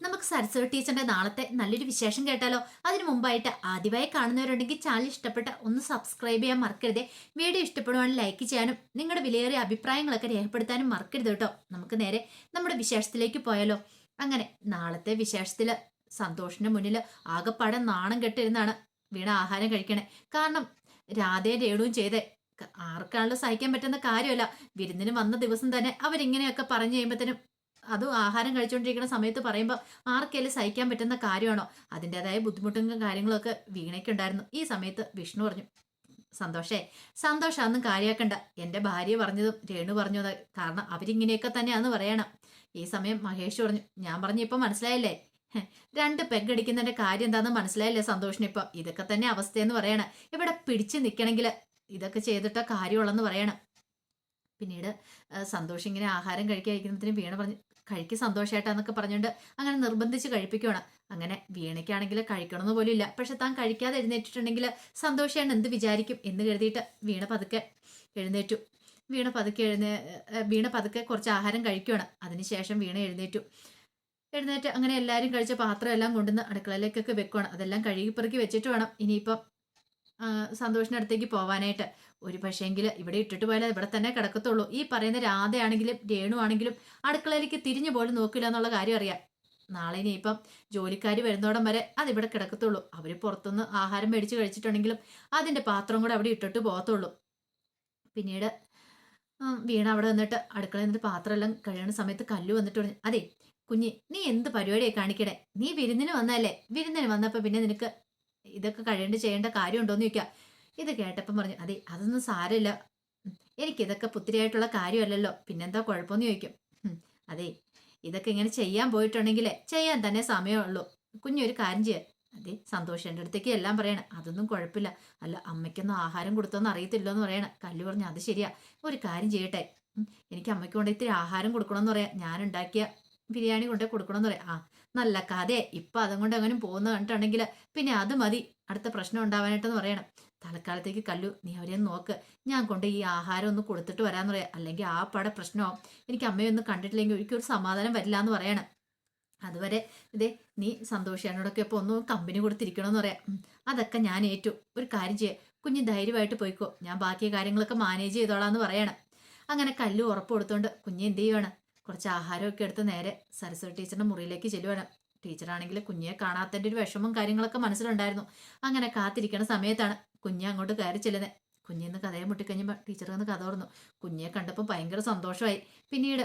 നമുക്ക് സരസ്വതി ടീച്ചറിന്റെ നാളത്തെ നല്ലൊരു വിശേഷം കേട്ടാലോ? അതിനു മുമ്പായിട്ട് ആദ്യമായി കാണുന്നവരുണ്ടെങ്കിൽ ചാനൽ ഇഷ്ടപ്പെട്ട ഒന്ന് സബ്സ്ക്രൈബ് ചെയ്യാൻ മറക്കരുതേ. വീഡിയോ ഇഷ്ടപ്പെടുവാണെങ്കിൽ ലൈക്ക് ചെയ്യാനും നിങ്ങളുടെ വിലയേറിയ അഭിപ്രായങ്ങളൊക്കെ രേഖപ്പെടുത്താനും മറക്കരുത് കേട്ടോ. നമുക്ക് നേരെ നമ്മുടെ വിശേഷത്തിലേക്ക് പോയാലോ? അങ്ങനെ നാളത്തെ വിശേഷത്തിൽ സന്തോഷിന്റെ മുന്നിൽ ആകെപ്പാടെ നാണം കെട്ടിരുന്നാണ് വീണ ആഹാരം കഴിക്കണേ. കാരണം രാധേ രേണുവും ചെയ്തേ. ആർക്കാണല്ലോ സഹിക്കാൻ പറ്റുന്ന കാര്യമല്ല. വിരുന്നിന് വന്ന ദിവസം തന്നെ അവരിങ്ങനെയൊക്കെ പറഞ്ഞു കഴിയുമ്പോഴത്തേനും അതും ആഹാരം കഴിച്ചുകൊണ്ടിരിക്കുന്ന സമയത്ത് പറയുമ്പോൾ ആർക്കെങ്കിലും സഹിക്കാൻ പറ്റുന്ന കാര്യമാണോ? അതിന്റെതായ ബുദ്ധിമുട്ടും കാര്യങ്ങളൊക്കെ വീണയ്ക്കുണ്ടായിരുന്നു. ഈ സമയത്ത് വിഷ്ണു പറഞ്ഞു സന്തോഷേ സന്തോഷാന്നും കാര്യമാക്കണ്ട എന്റെ ഭാര്യ പറഞ്ഞതും രേണു പറഞ്ഞത് കാരണം അവരിങ്ങനെയൊക്കെ തന്നെയാന്ന് പറയണം. ഈ സമയം മഹേഷ് പറഞ്ഞു ഞാൻ പറഞ്ഞു ഇപ്പം മനസ്സിലായില്ലേ? രണ്ട് പെഗടിക്കുന്നതിന്റെ കാര്യം എന്താണെന്ന് മനസ്സിലായില്ലേ സന്തോഷിന് ഇപ്പം? ഇതൊക്കെ തന്നെ അവസ്ഥയെന്ന് പറയണം. ഇവിടെ പിടിച്ചു നിൽക്കണമെങ്കിൽ ഇതൊക്കെ ചെയ്തിട്ട കാര്യമുള്ളെന്ന് പറയണം. പിന്നീട് സന്തോഷിങ്ങനെ സന്തോഷം ആഹാരം കഴിക്കാതിരിക്കുന്നതിന് വീണ പറഞ്ഞു കഴിക്ക് സന്തോഷമായിട്ടാന്നൊക്കെ പറഞ്ഞുകൊണ്ട് അങ്ങനെ നിർബന്ധിച്ച് കഴിപ്പിക്കുകയാണ് അങ്ങനെ വീണയ്ക്കാണെങ്കിൽ കഴിക്കണമെന്ന് പോലും ഇല്ല. പക്ഷെ താൻ കഴിക്കാതെ എഴുന്നേറ്റിട്ടുണ്ടെങ്കിൽ സന്തോഷമാണ് എന്ത് വിചാരിക്കും എന്ന് കരുതിയിട്ട് വീണ പതുക്കെ എഴുന്നേറ്റു. വീണ പതുക്കെ എഴുന്നേ വീണ പതുക്കെ കുറച്ച് ആഹാരം കഴിക്കുകയാണ് അതിനുശേഷം വീണ എഴുന്നേറ്റു. എഴുന്നേറ്റ് അങ്ങനെ എല്ലാവരും കഴിച്ച പാത്രം എല്ലാം കൊണ്ടുവന്ന് അടുക്കളയിലേക്കൊക്കെ വെക്കുവാണ്. അതെല്ലാം കഴുകി വെച്ചിട്ട് വേണം. ഇനിയിപ്പം ആ, സന്തോഷിന്റെ അടുത്തേക്ക് പോവാനായിട്ട്. ഒരു പക്ഷേങ്കിൽ ഇവിടെ ഇട്ടിട്ട് പോയാൽ ഇവിടെ തന്നെ കിടക്കത്തുള്ളൂ. ഈ പറയുന്ന രാധയാണെങ്കിലും രേണു ആണെങ്കിലും അടുക്കളയിലേക്ക് തിരിഞ്ഞു പോലും നോക്കില്ല എന്നുള്ള കാര്യം അറിയാം. നാളെ ഇനിയിപ്പം ജോലിക്കാർ വരുന്നോടം വരെ അതിവിടെ കിടക്കത്തുള്ളൂ. അവർ പുറത്തുനിന്ന് ആഹാരം മേടിച്ച് കഴിച്ചിട്ടുണ്ടെങ്കിലും അതിന്റെ പാത്രം കൂടെ അവിടെ ഇട്ടിട്ട് പോകത്തുള്ളൂ. പിന്നീട് വീണ അവിടെ നിന്നിട്ട് അടുക്കളയിൽ നിന്നിട്ട് പാത്രമെല്ലാം കഴിയുന്ന സമയത്ത് കല്ല് വന്നിട്ട് പറഞ്ഞു അതെ കുഞ്ഞി നീ എന്ത് പരിപാടിയായി കാണിക്കണേ? നീ വിരുന്നിന് വന്നല്ലേ വിരുന്നിന് വന്നപ്പോൾ പിന്നെ നിനക്ക് ഇതൊക്കെ കഴിയേണ്ട ചെയ്യേണ്ട കാര്യമുണ്ടോയെന്ന് ചോദിക്കാം. ഇത് കേട്ടപ്പം പറഞ്ഞു അതെ അതൊന്നും സാരമില്ല. എനിക്കിതൊക്കെ പുത്തിരിയായിട്ടുള്ള കാര്യമല്ലല്ലോ. പിന്നെന്താ കുഴപ്പമെന്ന് ചോദിക്കും. അതെ ഇതൊക്കെ ഇങ്ങനെ ചെയ്യാൻ പോയിട്ടുണ്ടെങ്കിലേ ചെയ്യാൻ തന്നെ സമയമുള്ളൂ. കുഞ്ഞൊരു കാര്യം ചെയ്യാം. അതെ സന്തോഷം എന്റെ അടുത്തേക്ക് എല്ലാം പറയണം. അതൊന്നും കുഴപ്പമില്ല. അല്ല അമ്മയ്ക്കൊന്നും ആഹാരം കൊടുത്തോന്ന് അറിയത്തില്ലോ എന്ന് പറയണം. കല്ലു പറഞ്ഞു അത് ശരിയാ. ഒരു കാര്യം ചെയ്യട്ടെ. എനിക്ക് അമ്മയ്ക്ക് കൊണ്ട് ഇത്തിരി ആഹാരം കൊടുക്കണമെന്ന് പറയാം. ഞാൻ ഉണ്ടാക്കിയ ബിരിയാണി കൊണ്ടേ കൊടുക്കണമെന്ന് പറയാം. ആ നല്ല കഥയെ. ഇപ്പൊ അതും കൊണ്ട് അങ്ങനെ പോകുന്ന കണ്ടിട്ടുണ്ടെങ്കിൽ പിന്നെ അത് മതി. അടുത്ത പ്രശ്നം ഉണ്ടാവാനായിട്ടെന്ന് പറയണം. തൽക്കാലത്തേക്ക് കല്ലു നീ അവരെ നോക്ക്. ഞാൻ കൊണ്ട് ഈ ആഹാരം ഒന്ന് കൊടുത്തിട്ട് വരാന്ന് പറയാം. അല്ലെങ്കിൽ ആ പട പ്രശ്നമാവും. എനിക്ക് അമ്മയൊന്നും കണ്ടിട്ടില്ലെങ്കിൽ ഒരിക്കലും ഒരു സമാധാനം വരില്ല എന്ന് പറയണം. അതുവരെ ഇതേ നീ സന്തോഷിയാനോടൊക്കെ ഇപ്പോൾ ഒന്ന് കമ്പനി കൊടുത്തിരിക്കണമെന്ന് പറയാം. അതൊക്കെ ഞാൻ ഏറ്റു. ഒരു കാര്യം ചെയ്യാം. കുഞ്ഞ് ധൈര്യമായിട്ട് പോയിക്കോ. ഞാൻ ബാക്കി കാര്യങ്ങളൊക്കെ മാനേജ് ചെയ്തോളാം എന്ന് പറയണം. അങ്ങനെ കല്ലു ഉറപ്പ് കൊടുത്തോണ്ട് കുഞ്ഞ് എന്ത് ചെയ്യുവാണ്? കുറച്ച് ആഹാരമൊക്കെ എടുത്ത് നേരെ സരസ്വതി ടീച്ചറിന്റെ മുറിയിലേക്ക് ചെല്ലുവാണ്. ടീച്ചറാണെങ്കിൽ കുഞ്ഞിയെ കാണാത്തതിന്റെ ഒരു വിഷമം കാര്യങ്ങളൊക്കെ മനസ്സിലുണ്ടായിരുന്നു. അങ്ങനെ കാത്തിരിക്കുന്ന സമയത്താണ് കുഞ്ഞ് അങ്ങോട്ട് കയറി ചെല്ലുന്നത് കുഞ്ഞിന്ന് കഥയെ മുട്ടിക്കഴിഞ്ഞപ്പോൾ ടീച്ചർ വന്ന് കഥ തുറന്നു കുഞ്ഞിയെ കണ്ടപ്പോൾ ഭയങ്കര സന്തോഷമായി. പിന്നീട്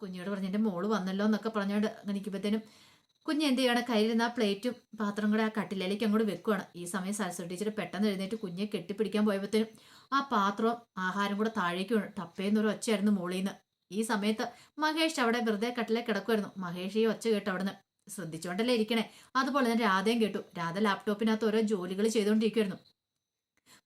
കുഞ്ഞിയോട് പറഞ്ഞു എന്റെ മോൾ വന്നല്ലോ എന്നൊക്കെ പറഞ്ഞുകൊണ്ട് അങ്ങനെ നിൽക്കുമ്പോഴത്തേനും കുഞ്ഞ് എന്ത് ചെയ്യണം? കയ്യിലിരുന്ന ആ പ്ലേറ്റും പാത്രം കൂടെ ആ കട്ടിലേക്ക് അങ്ങോട്ട് വെക്കുവാണ്. ഈ സമയം സരസ്വതി ടീച്ചർ പെട്ടെന്ന് എഴുന്നേറ്റ് കുഞ്ഞെ കെട്ടിപ്പിടിക്കാൻ പോയപ്പോഴത്തേനും ആ പാത്രവും ആഹാരം കൂടെ താഴേക്ക് വീണു. ടപ്പേന്നൊരു ഒച്ചയായിരുന്നു മോളിൽ നിന്ന് ഈ സമയത്ത് മഹേഷ് അവിടെ വെറുതെ കട്ടിലേക്ക് കിടക്കുമായിരുന്നു മഹേഷ് ഈ ഒച്ച കേട്ട് അവിടുന്ന് ശ്രദ്ധിച്ചുകൊണ്ടല്ലേ ഇരിക്കണേ? അതുപോലെ തന്നെ രാധയും കേട്ടു. രാധ ലാപ്ടോപ്പിനകത്ത് ഓരോ ജോലികൾ ചെയ്തുകൊണ്ടിരിക്കുമായിരുന്നു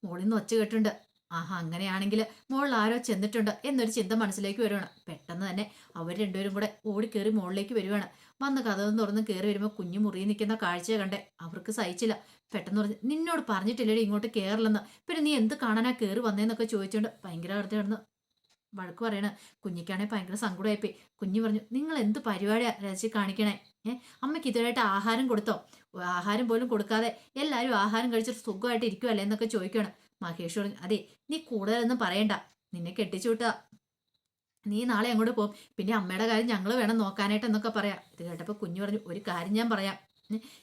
മോളിൽ നിന്ന് ഒച്ച കേട്ടുണ്ട് ആഹാ അങ്ങനെയാണെങ്കിൽ മോളിൽ ആരോ ചെന്നിട്ടുണ്ട് എന്നൊരു ചിന്ത മനസ്സിലേക്ക് വരുവാണ്. പെട്ടെന്ന് തന്നെ അവർ രണ്ടുപേരും കൂടെ ഓടിക്കേറി മുകളിലേക്ക് വരുവാണ്. വന്ന് കഥവും തുറന്ന് കയറി വരുമ്പോൾ കുഞ്ഞു മുറിയിൽ നിൽക്കുന്ന കാഴ്ച കണ്ടേ. അവർക്ക് സഹിച്ചില്ല. പെട്ടെന്ന് പറഞ്ഞു നിന്നോട് പറഞ്ഞിട്ടില്ലേ ഇങ്ങോട്ട് കയറില്ലെന്ന് പിന്നെ നീ എന്ത് കാണാനാ കയറി വന്നേന്നൊക്കെ ചോദിച്ചുകൊണ്ട് ഭയങ്കര വെറുതെ കിടന്ന് വഴക്ക് പറയണ. കുഞ്ഞിക്കാണെങ്കിൽ ഭയങ്കര സങ്കടമായിപ്പോയി. കുഞ്ഞു പറഞ്ഞു നിങ്ങൾ എന്ത് പരിപാടിയാ രചിച്ച് കാണിക്കണേ? ഏ? അമ്മയ്ക്ക് ഇതുവരായിട്ട് ആഹാരം കൊടുത്തോ? ആഹാരം പോലും കൊടുക്കാതെ എല്ലാവരും ആഹാരം കഴിച്ചിട്ട് സുഖമായിട്ട് ഇരിക്കുമല്ലേ എന്നൊക്കെ ചോദിക്കുകയാണ് മഹേഷ് പറഞ്ഞു അതെ നീ കൂടുതലൊന്നും പറയണ്ട. നിന്നെ കെട്ടിച്ചു വിട്ടാ. നീ നാളെ അങ്ങോട്ട് പോകും പിന്നെ അമ്മയുടെ കാര്യം ഞങ്ങൾ വേണം നോക്കാനായിട്ട് എന്നൊക്കെ പറയാം. ഇത് കേട്ടപ്പോൾ കുഞ്ഞു പറഞ്ഞു ഒരു കാര്യം ഞാൻ പറയാം.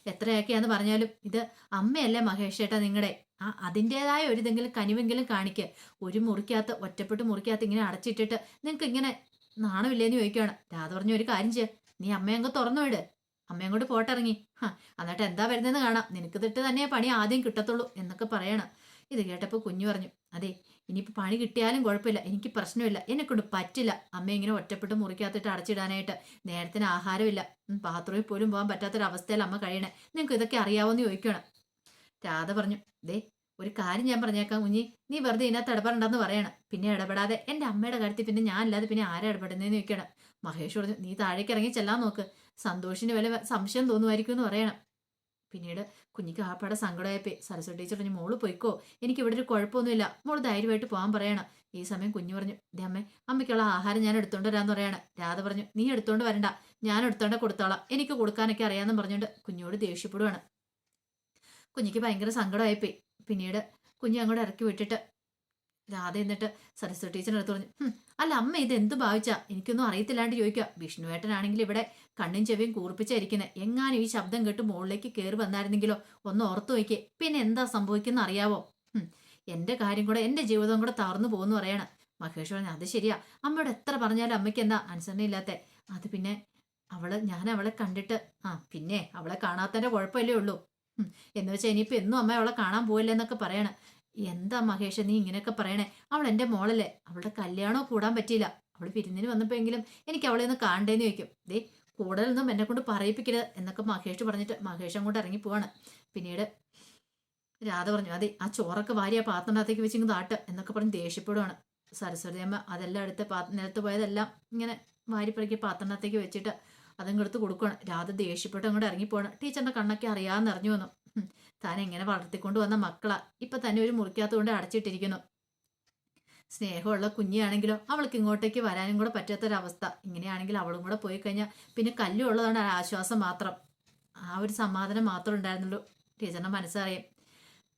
എത്രയൊക്കെയാന്ന് പറഞ്ഞാലും ഇത് അമ്മയല്ലേ മഹേഷ് ചേട്ടാ നിങ്ങളുടെ ആ അതിന്റെതായ ഒരു ഇതെങ്കിലും കനിവെങ്കിലും കാണിക്കുക ഒരു മുറിക്കകത്ത് ഒറ്റപ്പെട്ട് മുറിക്കകത്ത് ഇങ്ങനെ അടച്ചിട്ടിട്ട് നിങ്ങൾക്ക് ഇങ്ങനെ നാണമില്ലേന്ന് ചോദിക്കുകയാണ് രാധ പറഞ്ഞ ഒരു കാര്യം ചെയ്യുക നീ അമ്മയങ്ങ് തുറന്നു വിട്. അമ്മയും കൂടി പോട്ടിറങ്ങി. ഹാ എന്നിട്ട് എന്താ വരുന്നതെന്ന് കാണാം. നിനക്ക് തിട്ട് തന്നെ പണി ആദ്യം കിട്ടത്തുള്ളൂ എന്നൊക്കെ പറയണം. ഇത് കേട്ടപ്പോൾ കുഞ്ഞു പറഞ്ഞു അതെ ഇനിയിപ്പോൾ പണി കിട്ടിയാലും കുഴപ്പമില്ല. എനിക്ക് പ്രശ്നമില്ല. എന്നെ കൊണ്ട് പറ്റില്ല. അമ്മ ഇങ്ങനെ ഒറ്റപ്പെട്ട് മുറിക്കകത്തിട്ട് അടച്ചിടാനായിട്ട്. നേരത്തിന് ആഹാരമില്ല. ബാത്റൂമിൽ പോലും പോകാൻ പറ്റാത്തൊരവസ്ഥയിൽ അമ്മ കഴിയണേ. നിങ്ങൾക്ക് ഇതൊക്കെ അറിയാവോന്ന് ചോദിക്കണം രാധ പറഞ്ഞു ദേ ഒരു കാര്യം ഞാൻ പറഞ്ഞേക്കാം കുഞ്ഞി. നീ വെറുതെ ഇതിനകത്ത് ഇടപെടണ്ടെന്ന് പറയണം. പിന്നെ ഇടപെടാതെ എന്റെ അമ്മയുടെ കാര്യത്തിൽ പിന്നെ ഞാൻ അല്ലാതെ പിന്നെ ആരാ ഇടപെടുന്നതെന്ന് ചോദിക്കണം മഹേഷ് പറഞ്ഞു നീ താഴേക്ക് ഇറങ്ങി ചെല്ലാൻ നോക്ക്. സന്തോഷിന് വല്ല സംശയം തോന്നുമായിരിക്കും എന്ന് പറയണം. പിന്നീട് കുഞ്ഞിക്ക് ആപ്പാടെ സങ്കടമായപ്പോ സരസ്വതി ടീച്ചർ പറഞ്ഞു മോൾ പോയിക്കോ. എനിക്ക് ഇവിടെ ഒരു കുഴപ്പമൊന്നുമില്ല. മോൾ ധൈര്യമായിട്ട് പോകാൻ പറയണം. ഈ സമയം കുഞ്ഞു പറഞ്ഞു ദേ അമ്മേ അമ്മയ്ക്കുള്ള ആഹാരം ഞാൻ എടുത്തോണ്ട് വരാമെന്ന് പറയാണ്. രാധ പറഞ്ഞു നീ എടുത്തോണ്ട് വരണ്ട. ഞാൻ എടുത്തോണ്ട് കൊടുത്തോളാം. എനിക്ക് കൊടുക്കാനൊക്കെ അറിയാമെന്ന് പറഞ്ഞുകൊണ്ട് കുഞ്ഞോട് ദേഷ്യപ്പെടുവാണ്. കുഞ്ഞിക്ക് ഭയങ്കര സങ്കടമായിപ്പോയി. പിന്നീട് കുഞ്ഞ് അങ്ങോട്ട് ഇറക്കി വിട്ടിട്ട് രാധ എന്നിട്ട് സരസ്വതി ടീച്ചറിന്റെ അടുത്ത് പറഞ്ഞു അല്ല അമ്മ ഇത് എന്ത് ഭാവിച്ചാ? എനിക്കൊന്നും അറിയത്തില്ലാണ്ട് ചോദിക്കുക വിഷ്ണുവേട്ടനാണെങ്കിൽ ഇവിടെ കണ്ണും ചെവിയും കൂർപ്പിച്ചായിരിക്കുന്നത് എങ്ങാനും ഈ ശബ്ദം കേട്ട് മുകളിലേക്ക് കയറി വന്നായിരുന്നെങ്കിലോ? ഒന്ന് ഓർത്തു വയ്ക്കേ പിന്നെ എന്താ സംഭവിക്കുന്ന അറിയാവോ? എന്റെ കാര്യം കൂടെ എന്റെ ജീവിതം കൂടെ തകർന്നു പോകുന്നു പറയണം. മഹേഷ് പറഞ്ഞു അത് ശരിയാ. അമ്മയോട് എത്ര പറഞ്ഞാലും അമ്മയ്ക്ക് എന്താ അനുസരണയില്ലാത്ത അത് പിന്നെ അവൾ ഞാൻ അവളെ കണ്ടിട്ട് ആ പിന്നെ അവളെ കാണാത്തതിന്റെ കുഴപ്പമല്ലേ ഉള്ളൂ. എന്ന് വെച്ചാൽ ഇനിയിപ്പോൾ എന്നും അമ്മ അവളെ കാണാൻ പോയില്ല എന്നൊക്കെ പറയണം. എന്താ മഹേഷ് നീ ഇങ്ങനെയൊക്കെ പറയണേ? അവൾ എന്റെ മോളല്ലേ. അവളുടെ കല്യാണമോ കൂടാൻ പറ്റിയില്ല. അവൾ പിരിഞ്ഞിന് വന്നപ്പോഴെങ്കിലും എനിക്ക് അവളെ ഒന്ന് കാണണ്ടേന്ന് ചോദിക്കും. ദേ കൂടുതലൊന്നും എന്നെ കൊണ്ട് പറയിപ്പിക്കരുത് എന്നൊക്കെ മഹേഷ് പറഞ്ഞിട്ട് മഹേഷ് കൊണ്ട് ഇറങ്ങി പോവാണ്. പിന്നീട് രാധ പറഞ്ഞു അതെ ആ ചോറൊക്കെ വാരി ആ പാത്രത്തിനകത്തേക്ക് വെച്ചിങ്ങ് താട്ട് എന്നൊക്കെ പറഞ്ഞ് ദേഷ്യപ്പെടുവാണ്. സരസ്വതി അമ്മ അതെല്ലാം എടുത്ത് പാ നിലത്ത് പോയതെല്ലാം ഇങ്ങനെ വാരിപ്പറക്കി പാത്രത്തിനകത്തേക്ക് വെച്ചിട്ട് അതങ്ങ് എടുത്ത് കൊടുക്കുകയാണ് രാധ ദേഷ്യപ്പെട്ട് അങ്ങോട്ട് ഇറങ്ങിപ്പോവാണ്. ടീച്ചറിന്റെ കണ്ണൊക്കെ അറിയാന്ന് അറിഞ്ഞു വന്നു. താൻ എങ്ങനെ വളർത്തിക്കൊണ്ട് വന്ന മക്കളാ. ഇപ്പൊ തന്നെ ഒരു മുറിക്കകത്തുകൊണ്ട് അടച്ചിട്ടിരിക്കുന്നു. സ്നേഹമുള്ള കുഞ്ഞിയാണെങ്കിലോ അവൾക്ക് ഇങ്ങോട്ടേക്ക് വരാനും കൂടെ പറ്റാത്തൊരവസ്ഥ. ഇങ്ങനെയാണെങ്കിൽ അവളും കൂടെ പോയി കഴിഞ്ഞാൽ പിന്നെ കല്ലുള്ളതാണ് ആശ്വാസം മാത്രം. ആ ഒരു സമാധാനം മാത്രം ഉണ്ടായിരുന്നുള്ളൂ. ടീച്ചറിന്റെ മനസ്സറിയാം.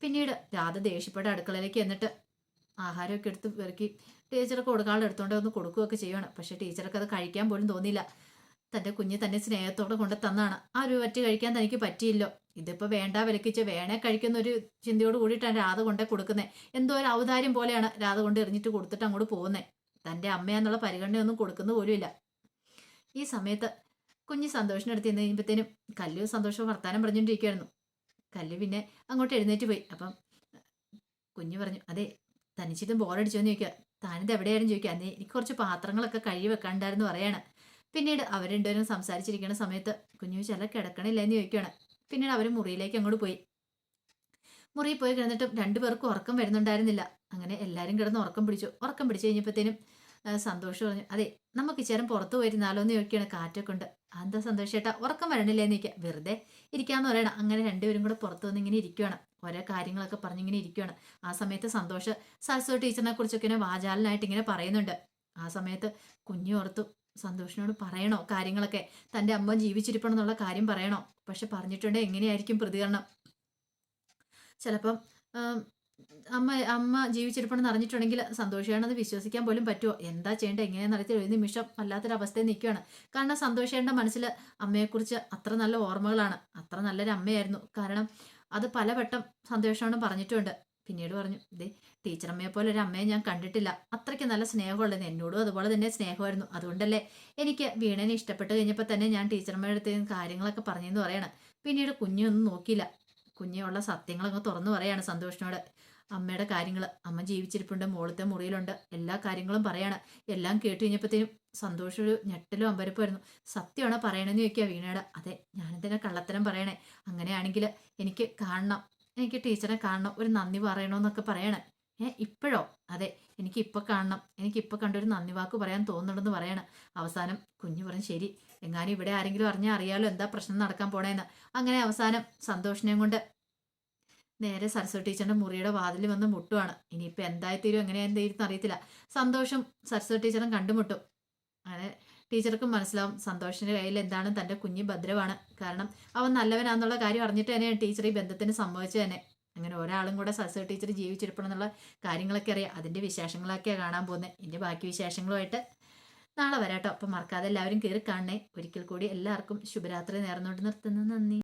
പിന്നീട് രാധ ദേഷ്യപ്പെട്ട അടുക്കളയിലേക്ക് എന്നിട്ട് ആഹാരമൊക്കെ എടുത്ത് പെറുക്കി ടീച്ചർക്ക് കൊടുക്കാനുള്ള ഒന്ന് കൊടുക്കുകയൊക്കെ ചെയ്യുവാണ്. പക്ഷെ ടീച്ചർക്ക് അത് കഴിക്കാൻ പോലും തോന്നിയില്ല. തന്റെ കുഞ്ഞ് തന്നെ സ്നേഹത്തോടെ കൊണ്ട് തന്നാണ്. ആ ഒരു വറ്റ് കഴിക്കാൻ തനിക്ക് പറ്റിയില്ലോ. ഇതിപ്പോ വേണ്ട വിലക്കിച്ച് വേണേ കഴിക്കുന്ന ഒരു ചിന്തയോട് കൂടിയിട്ടാണ് രാധ കൊണ്ടേ കൊടുക്കുന്നത് എന്തോ ഒരു ഔദാര്യം പോലെയാണ് രാധ കൊണ്ട് എറിഞ്ഞിട്ട് കൊടുത്തിട്ട് അങ്ങോട്ട് പോകുന്നത് തന്റെ അമ്മയാന്നുള്ള പരിഗണനയൊന്നും കൊടുക്കുന്ന പോലുമില്ല. ഈ സമയത്ത് കുഞ്ഞ് സന്തോഷിനടുത്ത് ചെന്ന് കഴിയുമ്പോഴത്തേനും കല്ലു സന്തോഷം വർത്താനം പറഞ്ഞുകൊണ്ടിരിക്കുകയായിരുന്നു. കല്ലു പിന്നെ അങ്ങോട്ട് എഴുന്നേറ്റ് പോയി. അപ്പം കുഞ്ഞു പറഞ്ഞു അതെ തനിച്ചിട്ടും ബോറടിച്ചോന്ന് ചോദിക്കുക. താനിത് എവിടെയായിരുന്നു ചോദിക്കുക. എനിക്ക് കുറച്ച് പാത്രങ്ങളൊക്കെ കഴുകി വെക്കാണ്ടായിരുന്നു പറയാണ്. പിന്നീട് അവർ രണ്ടുപേരും സംസാരിച്ചിരിക്കുന്ന സമയത്ത് കുഞ്ഞു ചില കിടക്കണില്ല എന്ന് ചോദിക്കുകയാണ് പിന്നീട് അവർ മുറിയിലേക്ക് അങ്ങോട്ട് പോയി. മുറിയിൽ പോയി കിടന്നിട്ടും രണ്ടുപേർക്കും ഉറക്കം വരുന്നുണ്ടായിരുന്നില്ല. അങ്ങനെ എല്ലാവരും കിടന്ന് ഉറക്കം പിടിച്ചു. ഉറക്കം പിടിച്ചു കഴിഞ്ഞപ്പോഴത്തേനും സന്തോഷം പറഞ്ഞു അതെ നമുക്ക് ഇച്ചേരം പുറത്തു പോയിരുന്നാലോ എന്ന് ചോദിക്കുകയാണ് കാറ്റൊക്കെ ഉണ്ട്. എന്താ സന്തോഷേട്ടാ ഉറക്കം വരണില്ലേ എന്ന് ചോദിക്കുക. വെറുതെ ഇരിക്കാന്ന് പറയണം. അങ്ങനെ രണ്ടുപേരും കൂടെ പുറത്തു വന്ന് ഇങ്ങനെ ഇരിക്കുകയാണ് ഓരോ കാര്യങ്ങളൊക്കെ പറഞ്ഞിങ്ങനെ ഇരിക്കുകയാണ് ആ സമയത്ത് സന്തോഷ് സരസ്വതി ടീച്ചറിനെ കുറിച്ചൊക്കെ ഇങ്ങനെ വാചാലനായിട്ട് ഇങ്ങനെ പറയുന്നുണ്ട്. ആ സമയത്ത് കുഞ്ഞു ഓർത്തു സന്തോഷിനോട് പറയണോ കാര്യങ്ങളൊക്കെ? തന്റെ അമ്മ ജീവിച്ചിരിപ്പണം എന്നുള്ള കാര്യം പറയണോ? പക്ഷെ പറഞ്ഞിട്ടുണ്ട് എങ്ങനെയായിരിക്കും പ്രതികരണം? ചിലപ്പം അമ്മ അമ്മ ജീവിച്ചിരിപ്പണെന്ന് അറിഞ്ഞിട്ടുണ്ടെങ്കിൽ സന്തോഷിയാണെന്ന് വിശ്വസിക്കാൻ പോലും പറ്റുമോ? എന്താ ചെയ്യേണ്ടത്? എങ്ങനെയാണെന്ന് അറിയത്തില്ല. ഒരു നിമിഷം വല്ലാത്തൊരവസ്ഥയിൽ നിൽക്കുകയാണ്. കാരണം സന്തോഷേണ്ട മനസ്സിൽ അമ്മയെക്കുറിച്ച് അത്ര നല്ല ഓർമ്മകളാണ്. അത്ര നല്ലൊരു അമ്മയായിരുന്നു കാരണം അത് പലവട്ടം സന്തോഷമാണ് പറഞ്ഞിട്ടുണ്ട്. പിന്നീട് പറഞ്ഞു ഇതേ ടീച്ചറമ്മയെ പോലെ ഒരു അമ്മയെ ഞാൻ കണ്ടിട്ടില്ല. അത്രയ്ക്ക് നല്ല സ്നേഹമുള്ളത് എന്നോടും അതുപോലെ തന്നെ സ്നേഹമായിരുന്നു. അതുകൊണ്ടല്ലേ എനിക്ക് വീണനെ ഇഷ്ടപ്പെട്ട് കഴിഞ്ഞപ്പോൾ തന്നെ ഞാൻ ടീച്ചറമ്മയുടെ അടുത്ത് കാര്യങ്ങളൊക്കെ പറഞ്ഞെന്ന് പറയണം. പിന്നീട് കുഞ്ഞൊന്നും നോക്കിയില്ല. കുഞ്ഞുള്ള സത്യങ്ങളങ്ങ് തുറന്നു പറയാണ് സന്തോഷിനോട്. അമ്മയുടെ കാര്യങ്ങൾ അമ്മ ജീവിച്ചിരിപ്പുണ്ട് മോളത്തെ മുറിയിലുണ്ട് എല്ലാ കാര്യങ്ങളും പറയാണ്. എല്ലാം കേട്ട് കഴിഞ്ഞപ്പോഴത്തേനും സന്തോഷം ഒരു ഞെട്ടലും അമ്പരപ്പായിരുന്നു സത്യമാണ് പറയണമെന്ന് ചോദിക്കുക വീണയുടെ. അതെ ഞാനെന്തിനാ കള്ളത്തരം പറയണേ? അങ്ങനെയാണെങ്കിൽ എനിക്ക് കാണണം. എനിക്ക് ടീച്ചറെ കാണണം. ഒരു നന്ദി പറയണമെന്നൊക്കെ പറയണേ. ഇപ്പോഴോ? അതെ എനിക്ക് ഇപ്പൊ കാണണം. എനിക്ക് ഇപ്പൊ കണ്ടൊരു നന്ദി വാക്ക് പറയാൻ തോന്നുന്നുണ്ടെന്ന് പറയണം. അവസാനം കുഞ്ഞു പറഞ്ഞു ശരി എങ്ങാനും ഇവിടെ ആരെങ്കിലും അറിഞ്ഞാൽ അറിയാലോ എന്താ പ്രശ്നം നടക്കാൻ പോണേന്ന്. അങ്ങനെ അവസാനം സന്തോഷിനെയും കൊണ്ട് നേരെ സരസ്വതി ടീച്ചറിന്റെ മുറിയുടെ വാതിൽ വന്ന് മുട്ടുവാണ്. ഇനിയിപ്പോ എന്തായിത്തീരും എങ്ങനെയായിത്തീരും അറിയത്തില്ല. സന്തോഷം സരസ്വതി ടീച്ചറും കണ്ടുമുട്ടും. അങ്ങനെ ടീച്ചർക്കും മനസ്സിലാവും സന്തോഷിന്റെ കയ്യിൽ എന്താണ് തന്റെ കുഞ്ഞ് ഭദ്രമാണ് കാരണം അവൻ നല്ലവനാന്നുള്ള കാര്യം അറിഞ്ഞിട്ട് തന്നെയാണ് ടീച്ചർ ഈ ബന്ധത്തിന് സംഭവിച്ചത് തന്നെ. അങ്ങനെ ഒരാളും കൂടെ സരസ്വതി ടീച്ചർ ജീവിച്ചിരിപ്പണം എന്നുള്ള കാര്യങ്ങളൊക്കെ അറിയാം. അതിന്റെ വിശേഷങ്ങളൊക്കെയാണ് കാണാൻ പോകുന്നത് ഇതിന്റെ ബാക്കി വിശേഷങ്ങളുമായിട്ട് നാളെ വരാട്ടോ. അപ്പം മറക്കാതെ എല്ലാവരും കയറി കാണണേ. ഒരിക്കൽ കൂടി എല്ലാവർക്കും ശുഭരാത്രി നേർന്നുകൊണ്ട് നിർത്തുന്നു. നന്ദി.